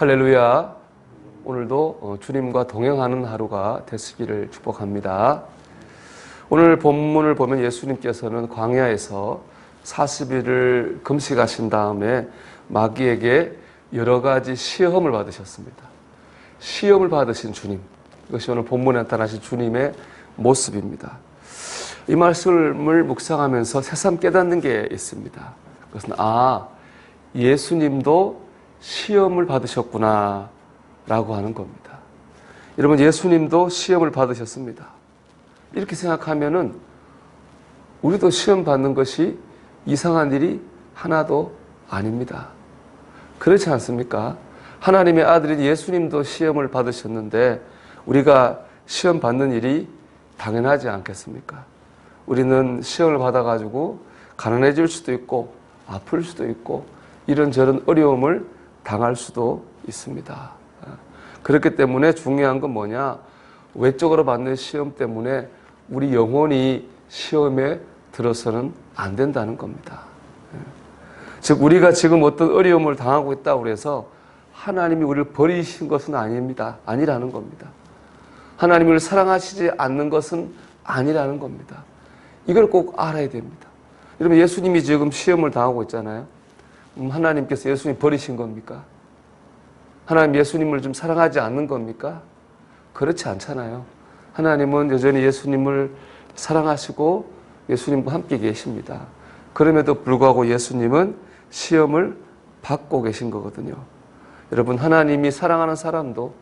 할렐루야. 오늘도 어, 주님과 동행하는 하루가 되시기를 축복합니다. 오늘 본문을 보면 예수님께서는 광야에서 40일을 금식하신 다음에 마귀에게 여러 가지 시험을 받으셨습니다. 시험을 받으신 주님. 이것이 오늘 본문에 나타나신 주님의 모습입니다. 이 말씀을 묵상하면서 새삼 깨닫는 게 있습니다. 그것은 아, 예수님도 시험을 받으셨구나 라고 하는 겁니다. 여러분 예수님도 시험을 받으셨습니다. 이렇게 생각하면은 우리도 시험 받는 것이 이상한 일이 하나도 아닙니다. 그렇지 않습니까? 하나님의 아들인 예수님도 시험을 받으셨는데 우리가 시험 받는 일이 당연하지 않겠습니까? 우리는 시험을 받아가지고 가난해질 수도 있고 아플 수도 있고 이런저런 어려움을 당할 수도 있습니다. 그렇기 때문에 중요한 건 뭐냐? 외적으로 받는 시험 때문에 우리 영혼이 시험에 들어서는 안 된다는 겁니다. 즉 우리가 지금 어떤 어려움을 당하고 있다고 해서 하나님이 우리를 버리신 것은 아닙니다. 아니라는 겁니다. 하나님을 사랑하시지 않는 것은 아니라는 겁니다. 이걸 꼭 알아야 됩니다. 여러분 예수님이 지금 시험을 당하고 있잖아요. 음, 하나님께서 예수님 버리신 겁니까? 하나님 예수님을 좀 사랑하지 않는 겁니까? 그렇지 않잖아요. 하나님은 여전히 예수님을 사랑하시고 예수님과 함께 계십니다. 그럼에도 불구하고 예수님은 시험을 받고 계신 거거든요. 여러분 하나님이 사랑하는 사람도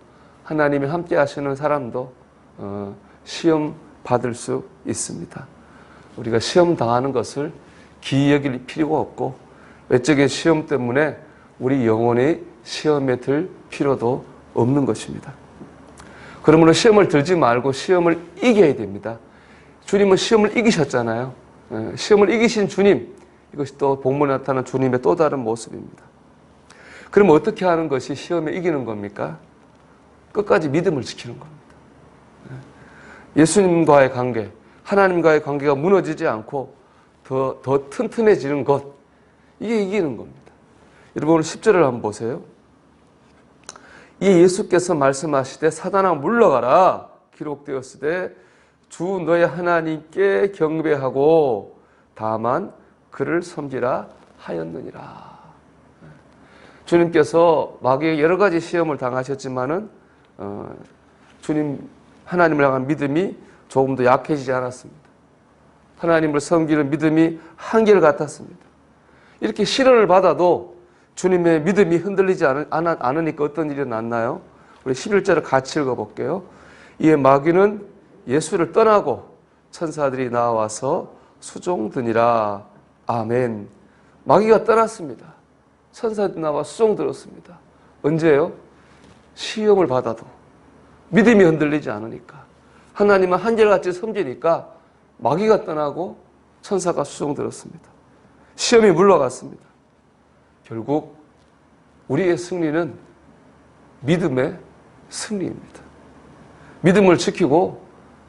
하나님이 함께 하시는 사람도 어, 시험 받을 수 있습니다. 우리가 시험 당하는 것을 기이 여길 필요가 없고 외적인 시험 때문에 우리 영혼이 시험에 들 필요도 없는 것입니다. 그러므로 시험을 들지 말고 시험을 이겨야 됩니다. 주님은 시험을 이기셨잖아요. 예, 시험을 이기신 주님, 이것이 또 본문에 나타난 주님의 또 다른 모습입니다. 그럼 어떻게 하는 것이 시험에 이기는 겁니까? 끝까지 믿음을 지키는 겁니다. 예, 예수님과의 관계, 하나님과의 관계가 무너지지 않고 더, 더 튼튼해지는 것, 이게 이기는 겁니다. 여러분 오늘 10절을 한번 보세요. 이 예수께서 말씀하시되 사단아 물러가라 기록되었으되 주 너의 하나님께 경배하고 다만 그를 섬기라 하였느니라. 주님께서 마귀에 여러 가지 시험을 당하셨지만은 어, 주님 하나님을 향한 믿음이 조금 더 약해지지 않았습니다. 하나님을 섬기는 믿음이 한결 같았습니다. 이렇게 시련을 받아도 주님의 믿음이 흔들리지 않으니까 어떤 일이 났나요? 우리 11절을 같이 읽어볼게요. 이에 마귀는 예수를 떠나고 천사들이 나와서 수종드니라. 아멘. 마귀가 떠났습니다. 천사들이 나와 수종들었습니다. 언제요? 시험을 받아도 믿음이 흔들리지 않으니까 하나님은 한결같이 섬기니까 마귀가 떠나고 천사가 수종들었습니다. 시험이 물러갔습니다. 결국 우리의 승리는 믿음의 승리입니다. 믿음을 지키고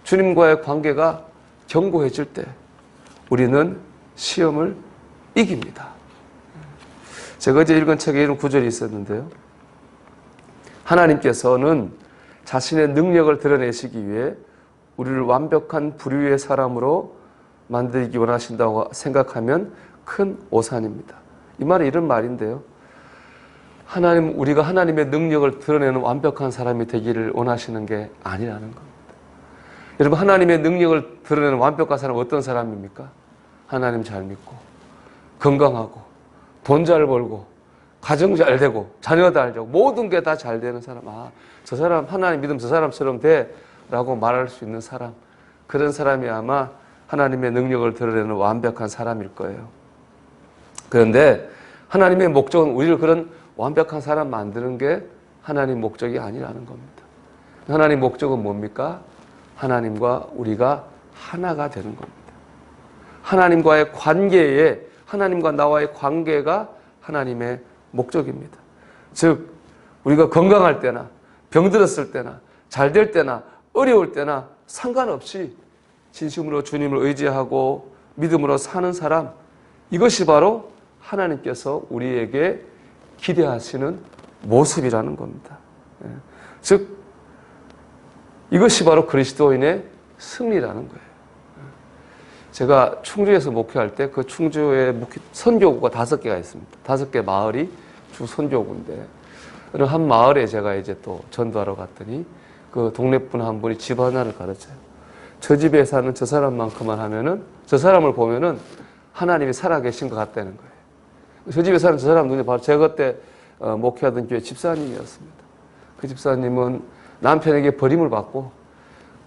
주님과의 관계가 견고해질 때 우리는 시험을 이깁니다. 제가 어제 읽은 책에 이런 구절이 있었는데요. 하나님께서는 자신의 능력을 드러내시기 위해 우리를 완벽한 부류의 사람으로 만들기 원하신다고 생각하면 큰 오산입니다. 이 말은 이런 말인데요. 하나님, 우리가 하나님의 능력을 드러내는 완벽한 사람이 되기를 원하시는 게 아니라는 겁니다. 여러분, 하나님의 능력을 드러내는 완벽한 사람은 어떤 사람입니까? 하나님 잘 믿고, 건강하고, 돈 잘 벌고, 가정 잘 되고, 자녀 잘 되고, 모든 게 다 잘 되는 사람. 아, 저 사람, 하나님 믿음 저 사람처럼 돼. 라고 말할 수 있는 사람. 그런 사람이 아마 하나님의 능력을 드러내는 완벽한 사람일 거예요. 그런데 하나님의 목적은 우리를 그런 완벽한 사람 만드는 게 하나님 목적이 아니라는 겁니다. 하나님 목적은 뭡니까? 하나님과 우리가 하나가 되는 겁니다. 하나님과의 관계에 하나님과 나와의 관계가 하나님의 목적입니다. 즉 우리가 건강할 때나 병들었을 때나 잘 될 때나 어려울 때나 상관없이 진심으로 주님을 의지하고 믿음으로 사는 사람 이것이 바로 하나님께서 우리에게 기대하시는 모습이라는 겁니다. 예. 즉 이것이 바로 그리스도인의 승리라는 거예요. 제가 충주에서 목회할 때 그 충주에 선교구가 다섯 개가 있습니다. 다섯 개 마을이 주 선교구인데 어느 한 마을에 제가 이제 또 전도하러 갔더니 그 동네 분 한 분이 집 하나를 가르쳐요. 저 집에 사는 저 사람만큼만 하면은 저 사람을 보면은 하나님이 살아계신 것 같다는 거예요. 저 집에 사는 저 사람 눈에 바로 제가 그때 어, 목회하던 교회 집사님이었습니다. 그 집사님은 남편에게 버림을 받고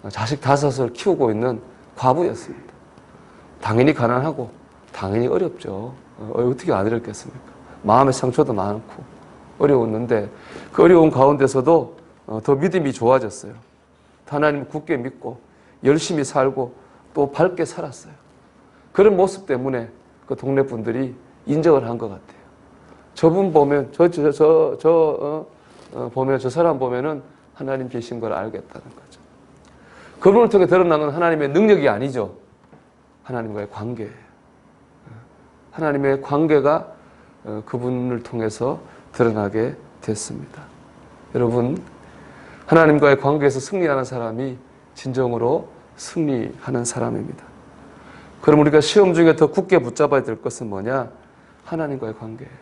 어, 자식 다섯을 키우고 있는 과부였습니다. 당연히 가난하고 당연히 어렵죠. 어, 어떻게 안 어렵겠습니까? 마음의 상처도 많고 어려웠는데 그 어려운 가운데서도 어, 더 믿음이 좋아졌어요. 하나님 굳게 믿고 열심히 살고 또 밝게 살았어요. 그런 모습 때문에 그 동네 분들이 인정을 한 것 같아요. 저분 보면 저저 저 저 어, 어, 보면 저 사람 보면은 하나님 계신 걸 알겠다는 거죠. 그분을 통해 드러나는 하나님의 능력이 아니죠. 하나님과의 관계예요. 하나님의 관계가 어, 그분을 통해서 드러나게 됐습니다. 여러분, 하나님과의 관계에서 승리하는 사람이 진정으로 승리하는 사람입니다. 그럼 우리가 시험 중에 더 굳게 붙잡아야 될 것은 뭐냐? 하나님과의 관계예요.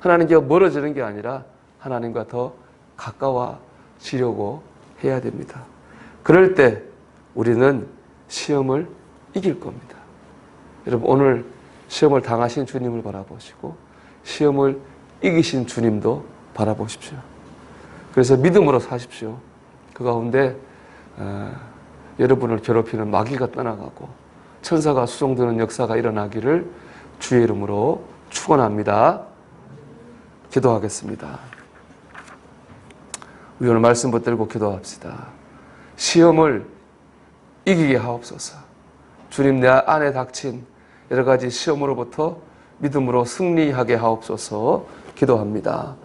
하나님과 멀어지는 게 아니라 하나님과 더 가까워지려고 해야 됩니다. 그럴 때 우리는 시험을 이길 겁니다. 여러분, 오늘 시험을 당하신 주님을 바라보시고 시험을 이기신 주님도 바라보십시오. 그래서 믿음으로 사십시오. 그 가운데 어, 여러분을 괴롭히는 마귀가 떠나가고 천사가 수종드는 역사가 일어나기를 주의 이름으로 축원합니다. 기도하겠습니다. 우리 오늘 말씀 붙들고 기도합시다. 시험을 이기게 하옵소서. 주님 내 안에 닥친 여러 가지 시험으로부터 믿음으로 승리하게 하옵소서 기도합니다.